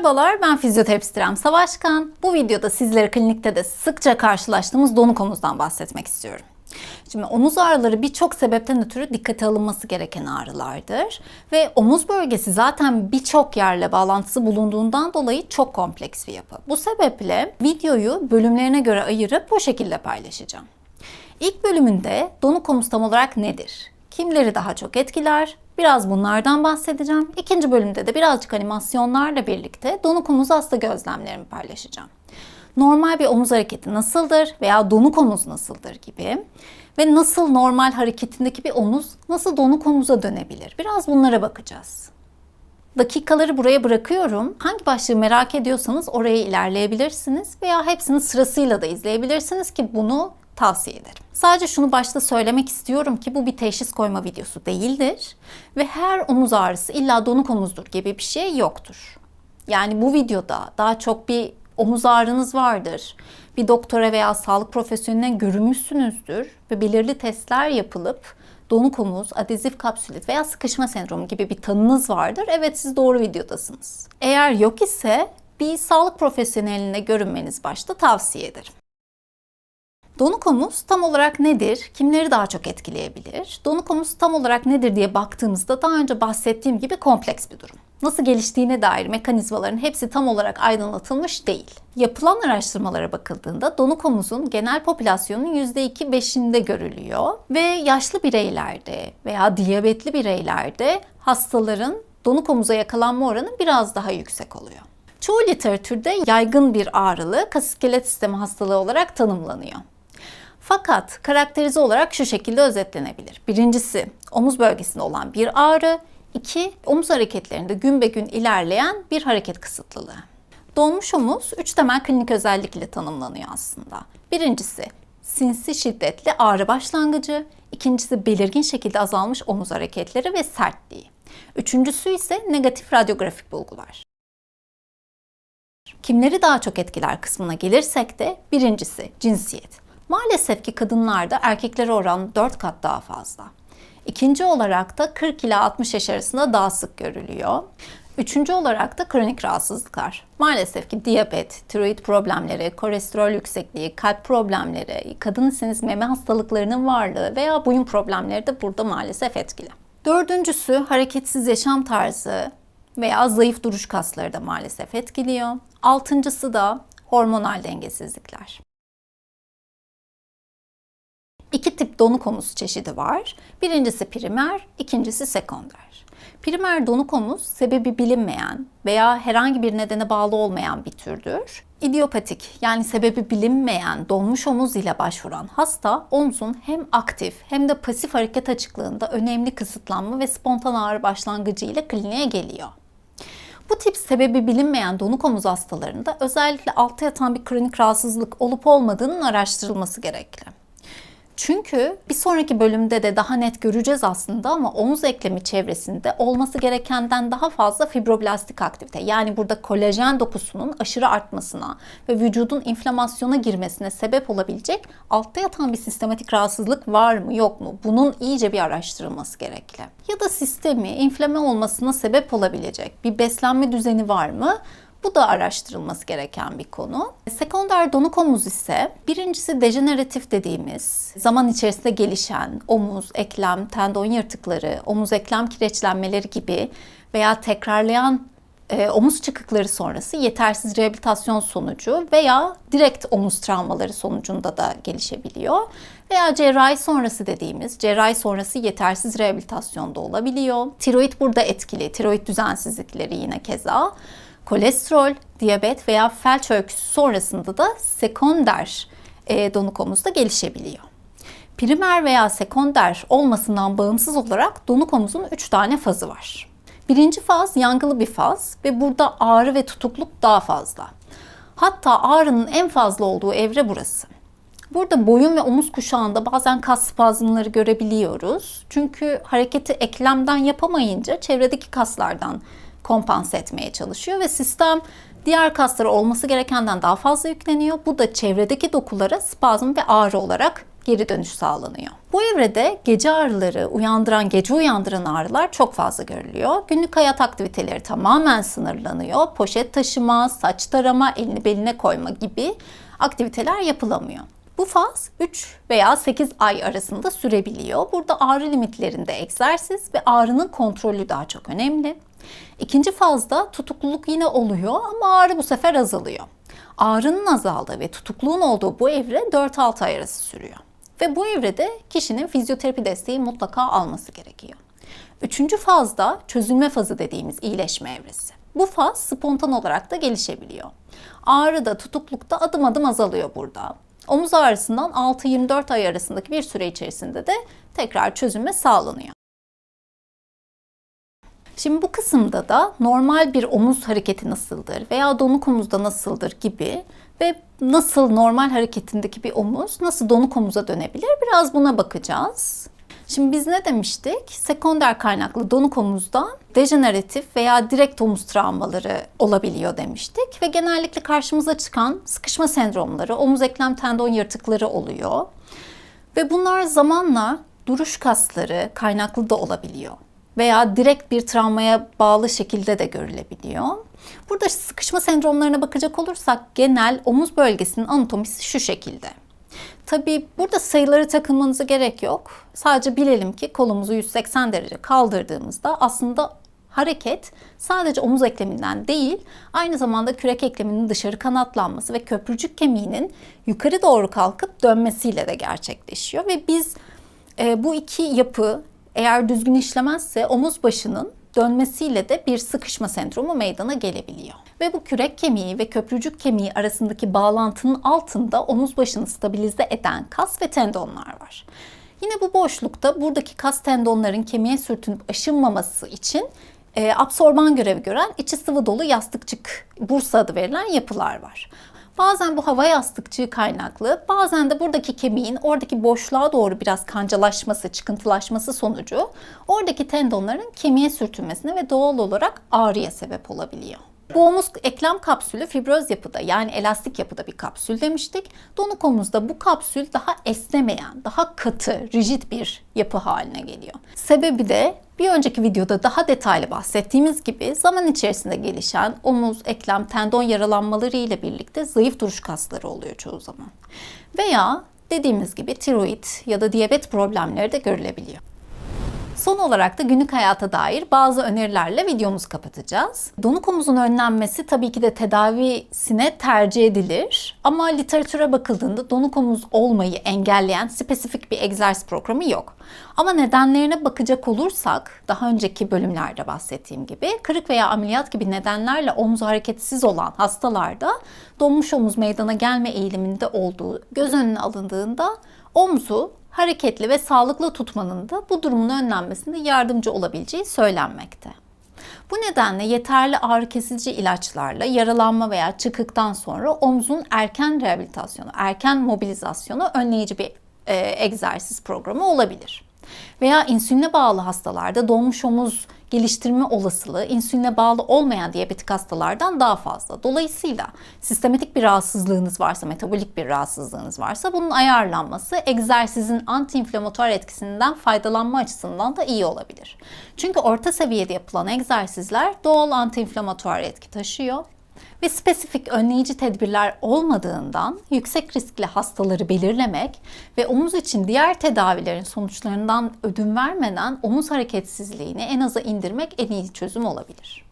Merhabalar, ben fizyoterapist İrem Savaşkan. Bu videoda sizlere klinikte de sıkça karşılaştığımız donuk omuzdan bahsetmek istiyorum. Şimdi omuz ağrıları birçok sebepten ötürü dikkate alınması gereken ağrılardır. Ve omuz bölgesi zaten birçok yerle bağlantısı bulunduğundan dolayı çok kompleks bir yapı. Bu sebeple videoyu bölümlerine göre ayırıp bu şekilde paylaşacağım. İlk bölümünde donuk omuz tam olarak nedir? Kimleri daha çok etkiler? Biraz bunlardan bahsedeceğim. İkinci bölümde de birazcık animasyonlarla birlikte donuk omuz hasta gözlemlerimi paylaşacağım. Normal bir omuz hareketi nasıldır veya donuk omuz nasıldır gibi ve nasıl normal hareketindeki bir omuz nasıl donuk omuza dönebilir? Biraz bunlara bakacağız. Dakikaları buraya bırakıyorum. Hangi başlığı merak ediyorsanız oraya ilerleyebilirsiniz veya hepsini sırasıyla da izleyebilirsiniz ki bunu tavsiye ederim. Sadece şunu başta söylemek istiyorum ki bu bir teşhis koyma videosu değildir ve her omuz ağrısı illa donuk omuzdur gibi bir şey yoktur. Yani bu videoda daha çok bir omuz ağrınız vardır. Bir doktora veya sağlık profesyoneline görünmüşsünüzdür ve belirli testler yapılıp donuk omuz, adezif kapsülit veya sıkışma sendromu gibi bir tanınız vardır. Evet siz doğru videodasınız. Eğer yok ise bir sağlık profesyoneline görünmeniz başta tavsiye ederim. Donuk omuz tam olarak nedir? Kimleri daha çok etkileyebilir? Donuk omuz tam olarak nedir diye baktığımızda daha önce bahsettiğim gibi kompleks bir durum. Nasıl geliştiğine dair mekanizmaların hepsi tam olarak aydınlatılmış değil. Yapılan araştırmalara bakıldığında donuk omuzun genel popülasyonun %2-5'inde görülüyor ve yaşlı bireylerde veya diyabetli bireylerde hastaların donuk omuza yakalanma oranı biraz daha yüksek oluyor. Çoğu literatürde yaygın bir ağrılı kas iskelet sistemi hastalığı olarak tanımlanıyor. Fakat karakterize olarak şu şekilde özetlenebilir. Birincisi omuz bölgesinde olan bir ağrı, iki omuz hareketlerinde gün be gün ilerleyen bir hareket kısıtlılığı. Donmuş omuz üç temel klinik özellikle tanımlanıyor aslında. Birincisi sinsi şiddetli ağrı başlangıcı, ikincisi belirgin şekilde azalmış omuz hareketleri ve sertliği. Üçüncüsü ise negatif radyografik bulgular. Kimleri daha çok etkiler kısmına gelirsek de birincisi cinsiyet. Maalesef ki kadınlarda erkeklere oran 4 kat daha fazla. İkinci olarak da 40 ila 60 yaş arasında daha sık görülüyor. Üçüncü olarak da kronik rahatsızlıklar. Maalesef ki diyabet, tiroid problemleri, kolesterol yüksekliği, kalp problemleri, kadın iseniz meme hastalıklarının varlığı veya boyun problemleri de burada maalesef etkili. Dördüncüsü hareketsiz yaşam tarzı veya zayıf duruş kasları da maalesef etkiliyor. Altıncısı da hormonal dengesizlikler. İki tip donuk omuz çeşidi var. Birincisi primer, ikincisi sekonder. Primer donuk omuz sebebi bilinmeyen veya herhangi bir nedene bağlı olmayan bir türdür. İdiopatik yani sebebi bilinmeyen donmuş omuz ile başvuran hasta omzun hem aktif hem de pasif hareket açıklığında önemli kısıtlanma ve spontan ağrı başlangıcı ile kliniğe geliyor. Bu tip sebebi bilinmeyen donuk omuz hastalarında özellikle altta yatan bir kronik rahatsızlık olup olmadığının araştırılması gerekli. Çünkü bir sonraki bölümde de daha net göreceğiz aslında ama omuz eklemi çevresinde olması gerekenden daha fazla fibroblastik aktivite yani burada kolajen dokusunun aşırı artmasına ve vücudun inflamasyona girmesine sebep olabilecek altta yatan bir sistematik rahatsızlık var mı yok mu? Bunun iyice bir araştırılması gerekli. Ya da sistemi inflame olmasına sebep olabilecek bir beslenme düzeni var mı? Bu da araştırılması gereken bir konu. Sekonder donuk omuz ise birincisi dejeneratif dediğimiz zaman içerisinde gelişen omuz, eklem, tendon yırtıkları, omuz eklem kireçlenmeleri gibi veya tekrarlayan e, omuz çıkıkları sonrası yetersiz rehabilitasyon sonucu veya direkt omuz travmaları sonucunda da gelişebiliyor. Veya cerrahi sonrası dediğimiz cerrahi sonrası yetersiz rehabilitasyon da olabiliyor. Tiroid burada etkili, tiroid düzensizlikleri yine keza kolesterol, diyabet veya felç öyküsü sonrasında da sekonder e, donuk omuzda gelişebiliyor. Primer veya sekonder olmasından bağımsız olarak donuk omuzun 3 tane fazı var. Birinci faz yangılı bir faz ve burada ağrı ve tutukluk daha fazla. Hatta ağrının en fazla olduğu evre burası. Burada boyun ve omuz kuşağında bazen kas spazmları görebiliyoruz. Çünkü hareketi eklemden yapamayınca çevredeki kaslardan kompanse etmeye çalışıyor ve sistem diğer kaslara olması gerekenden daha fazla yükleniyor. Bu da çevredeki dokulara spazm ve ağrı olarak geri dönüş sağlanıyor. Bu evrede gece ağrıları uyandıran, gece uyandıran ağrılar çok fazla görülüyor. Günlük hayat aktiviteleri tamamen sınırlanıyor. Poşet taşıma, saç tarama, elini beline koyma gibi aktiviteler yapılamıyor. Bu faz 3 veya 8 ay arasında sürebiliyor. Burada ağrı limitlerinde egzersiz ve ağrının kontrolü daha çok önemli. İkinci fazda tutukluluk yine oluyor ama ağrı bu sefer azalıyor. Ağrının azaldığı ve tutukluğun olduğu bu evre 4-6 ay arası sürüyor. Ve bu evrede kişinin fizyoterapi desteği mutlaka alması gerekiyor. Üçüncü fazda çözülme fazı dediğimiz iyileşme evresi. Bu faz spontan olarak da gelişebiliyor. Ağrı da tutukluk da adım adım azalıyor burada. Omuz ağrısından 6-24 ay arasındaki bir süre içerisinde de tekrar çözülme sağlanıyor. Şimdi bu kısımda da normal bir omuz hareketi nasıldır veya donuk omuzda nasıldır gibi ve nasıl normal hareketindeki bir omuz nasıl donuk omuza dönebilir biraz buna bakacağız. Şimdi biz ne demiştik? Sekonder kaynaklı donuk omuzdan dejeneratif veya direkt omuz travmaları olabiliyor demiştik ve genellikle karşımıza çıkan sıkışma sendromları, omuz eklem tendon yırtıkları oluyor. Ve bunlar zamanla duruş kasları kaynaklı da olabiliyor veya direkt bir travmaya bağlı şekilde de görülebiliyor. Burada sıkışma sendromlarına bakacak olursak genel omuz bölgesinin anatomisi şu şekilde. Tabii burada sayıları takılmanıza gerek yok. Sadece bilelim ki kolumuzu 180 derece kaldırdığımızda aslında hareket sadece omuz ekleminden değil, aynı zamanda kürek ekleminin dışarı kanatlanması ve köprücük kemiğinin yukarı doğru kalkıp dönmesiyle de gerçekleşiyor ve biz e, bu iki yapı eğer düzgün işlemezse omuz başının dönmesiyle de bir sıkışma sendromu meydana gelebiliyor. Ve bu kürek kemiği ve köprücük kemiği arasındaki bağlantının altında omuz başını stabilize eden kas ve tendonlar var. Yine bu boşlukta buradaki kas tendonların kemiğe sürtünüp aşınmaması için e, absorban görevi gören içi sıvı dolu yastıkçık bursa adı verilen yapılar var. Bazen bu hava yastıkçığı kaynaklı, bazen de buradaki kemiğin oradaki boşluğa doğru biraz kancalaşması, çıkıntılaşması sonucu oradaki tendonların kemiğe sürtünmesine ve doğal olarak ağrıya sebep olabiliyor. Bu omuz eklem kapsülü fibroz yapıda yani elastik yapıda bir kapsül demiştik. Donuk omuzda bu kapsül daha esnemeyen, daha katı, rigid bir yapı haline geliyor. Sebebi de bir önceki videoda daha detaylı bahsettiğimiz gibi zaman içerisinde gelişen omuz, eklem, tendon yaralanmaları ile birlikte zayıf duruş kasları oluyor çoğu zaman. Veya dediğimiz gibi tiroid ya da diyabet problemleri de görülebiliyor. Son olarak da günlük hayata dair bazı önerilerle videomuzu kapatacağız. Donuk omuzun önlenmesi tabii ki de tedavisine tercih edilir. Ama literatüre bakıldığında donuk omuz olmayı engelleyen spesifik bir egzersiz programı yok. Ama nedenlerine bakacak olursak daha önceki bölümlerde bahsettiğim gibi kırık veya ameliyat gibi nedenlerle omuz hareketsiz olan hastalarda donmuş omuz meydana gelme eğiliminde olduğu göz önüne alındığında omzu hareketli ve sağlıklı tutmanın da bu durumun önlenmesinde yardımcı olabileceği söylenmekte. Bu nedenle yeterli ağrı kesici ilaçlarla yaralanma veya çıkıktan sonra omzun erken rehabilitasyonu, erken mobilizasyonu önleyici bir e, egzersiz programı olabilir. Veya insüline bağlı hastalarda dolmuş omuz geliştirme olasılığı insüline bağlı olmayan diyabetik hastalardan daha fazla. Dolayısıyla sistematik bir rahatsızlığınız varsa, metabolik bir rahatsızlığınız varsa bunun ayarlanması egzersizin antiinflamatuar etkisinden faydalanma açısından da iyi olabilir. Çünkü orta seviyede yapılan egzersizler doğal antiinflamatuar etki taşıyor ve spesifik önleyici tedbirler olmadığından yüksek riskli hastaları belirlemek ve omuz için diğer tedavilerin sonuçlarından ödün vermeden omuz hareketsizliğini en aza indirmek en iyi çözüm olabilir.